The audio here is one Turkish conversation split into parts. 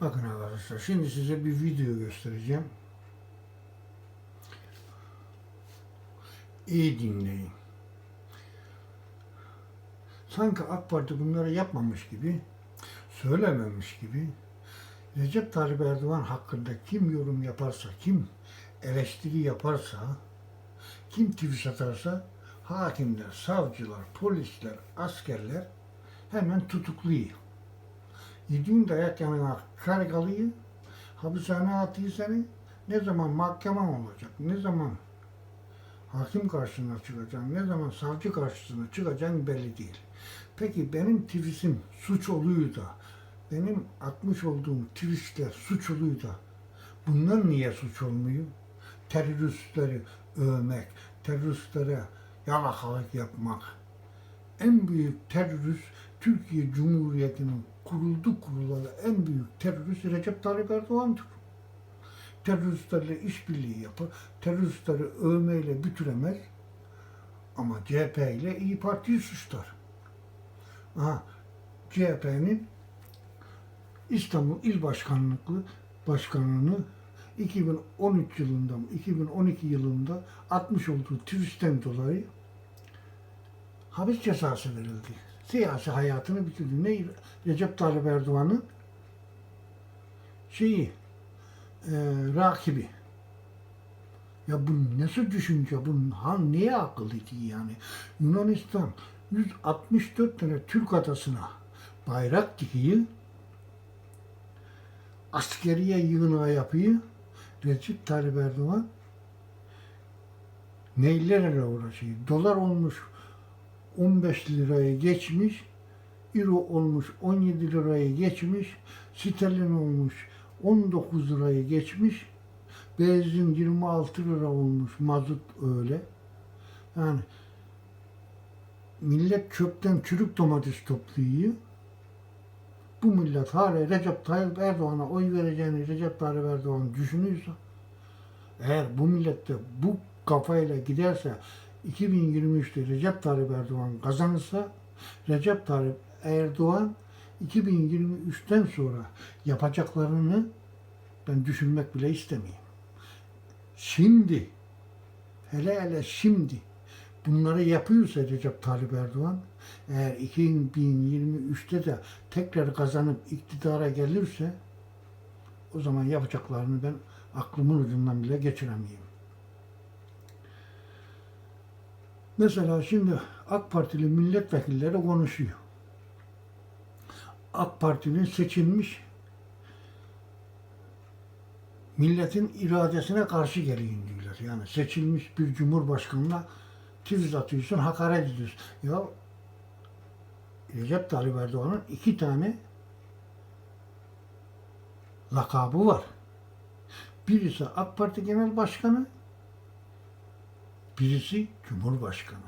Bakın arkadaşlar şimdi size bir video göstereceğim. İyi dinleyin. Sanki AK Parti bunları yapmamış gibi, söylememiş gibi Recep Tayyip Erdoğan hakkında kim yorum yaparsa, kim eleştiri yaparsa, kim tweet atarsa hakimler, savcılar, polisler, askerler hemen tutukluyor. Yediğin dayak yanına kargalıyı, hapishaneye atıyor seni. Ne zaman mahkemen olacak, ne zaman hakim karşısına çıkacaksın, ne zaman savcı karşısına çıkacaksın belli değil. Peki benim tweetim suç oluyor da, benim atmış olduğum tweetler suç oluyor da, bunlar niye suç olmuyor? Teröristleri övmek, teröristlere yalakalık yapmak. En büyük terörist Türkiye Cumhuriyeti'nin kuruldu kurulalı en büyük terörist Recep Tayyip Erdoğan'dır. Teröristlerle işbirliği yapar, teröristleri övmeyle bitiremez ama CHP ile İyi Parti'yi suçlar. Aha, CHP'nin İstanbul İl Başkanlıklı Başkanlığını 2013 yılında, 2012 yılında atmış olduğu tweetten dolayı hapis cezası verildi. Siyasi hayatını bitirdi. Ne Recep Tayyip Erdoğan'ın şeyi e, rakibi. Ya bu nasıl düşünce? Bu ha neye akıl ediyor yani? Yunanistan 164 tane Türk adasına bayrak dikiyor. Askeriye yığınağı yapıyor. Recep Tayyip Erdoğan neylerle uğraşıyor? Dolar olmuş 15 liraya geçmiş, euro olmuş 17 liraya geçmiş, sterlin olmuş 19 liraya geçmiş, benzin 26 lira olmuş, mazot öyle. Yani millet çöpten çürük domates topluyor. Bu millet hala Recep Tayyip Erdoğan'a oy vereceğini Recep Tayyip Erdoğan düşünüyorsa, eğer bu millette bu kafayla giderse 2023'te Recep Tayyip Erdoğan kazanırsa Recep Tayyip Erdoğan 2023'ten sonra yapacaklarını ben düşünmek bile istemiyorum. Şimdi hele hele şimdi bunları yapıyorsa Recep Tayyip Erdoğan eğer 2023'te de tekrar kazanıp iktidara gelirse o zaman yapacaklarını ben aklımın ucundan bile geçiremiyorum. Mesela şimdi AK Partili milletvekilleri konuşuyor. AK Parti'nin seçilmiş milletin iradesine karşı geliyin diyorlar. Yani seçilmiş bir cumhurbaşkanına tweet atıyorsun, hakaret ediyorsun. Ya Recep Tayyip Erdoğan'ın iki tane lakabı var. Birisi AK Parti Genel Başkanı, birisi Cumhurbaşkanı.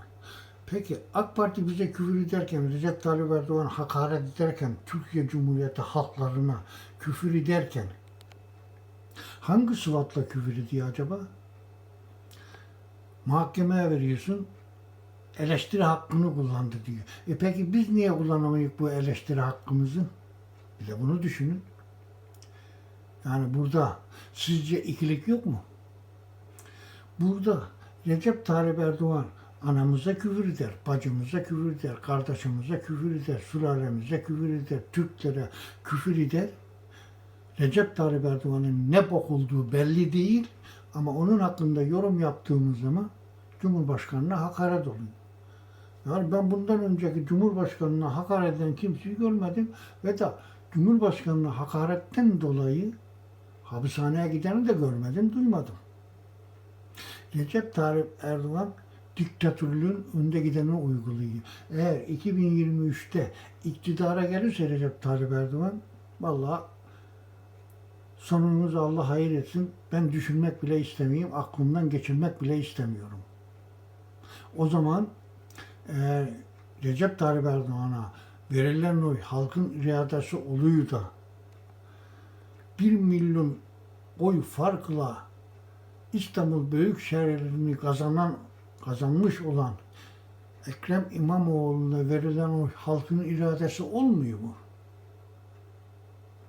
Peki AK Parti bize küfür ederken, Recep Tayyip Erdoğan hakaret ederken, Türkiye Cumhuriyeti halklarına küfür ederken hangi sıfatla küfür ediyor acaba? Mahkemeye veriyorsun, eleştiri hakkını kullandı diyor. E peki biz niye kullanamayız bu eleştiri hakkımızı? Bir de bunu düşünün. Yani burada sizce ikilik yok mu? Burada Recep Tayyip Erdoğan anamıza küfür eder, bacımıza küfür eder, kardeşimize küfür eder, sülalemize küfür eder, Türklere küfür eder. Recep Tayyip Erdoğan'ın ne bok olduğu belli değil ama onun hakkında yorum yaptığımız zaman Cumhurbaşkanı'na hakaret oluyor. Yani ben bundan önceki Cumhurbaşkanı'na hakaret eden kimseyi görmedim ve de Cumhurbaşkanı'na hakaretten dolayı hapishaneye gideni de görmedim, duymadım. Recep Tayyip Erdoğan diktatörlüğün önde gideni uyguluyor. Eğer 2023'te iktidara gelirse Recep Tayyip Erdoğan, vallahi sonunuzu Allah hayır etsin. Ben düşünmek bile istemiyorum, aklımdan geçirmek bile istemiyorum. O zaman eğer Recep Tayyip Erdoğan'a verilen oy halkın iradesi oluyor da 1 milyon oy farkla İstanbul Büyükşehir'ini kazanan kazanmış olan Ekrem İmamoğlu'na verilen o halkın iradesi olmuyor mu?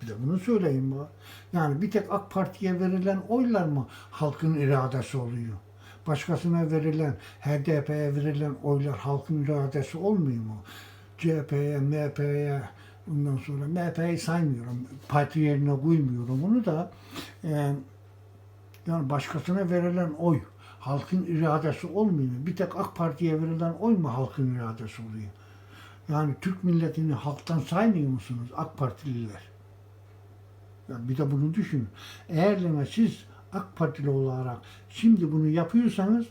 Bir de bunu söyleyeyim bana. Yani bir tek AK Parti'ye verilen oylar mı halkın iradesi oluyor? Başkasına verilen, HDP'ye verilen oylar halkın iradesi olmuyor mu? CHP'ye, MHP'ye, ondan sonra MHP'yi saymıyorum. Parti yerine koymuyorum onu da. e, yani başkasına verilen oy halkın iradesi olmuyor mu? Bir tek AK Parti'ye verilen oy mu halkın iradesi oluyor? Yani Türk milletini halktan saymıyor musunuz AK Partililer? Ya bir de bunu düşünün. Eğer siz AK Partili olarak şimdi bunu yapıyorsanız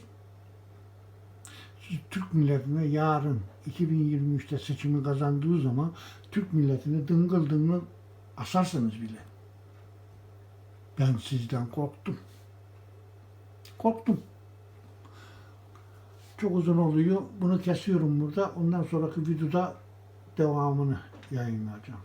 siz Türk milletine yarın 2023'te seçimi kazandığı zaman Türk milletini dıngıl dıngıl asarsınız bile. Ben sizden korktum. Korktum. Çok uzun oluyor. Bunu kesiyorum burada. Ondan sonraki videoda devamını yayınlayacağım.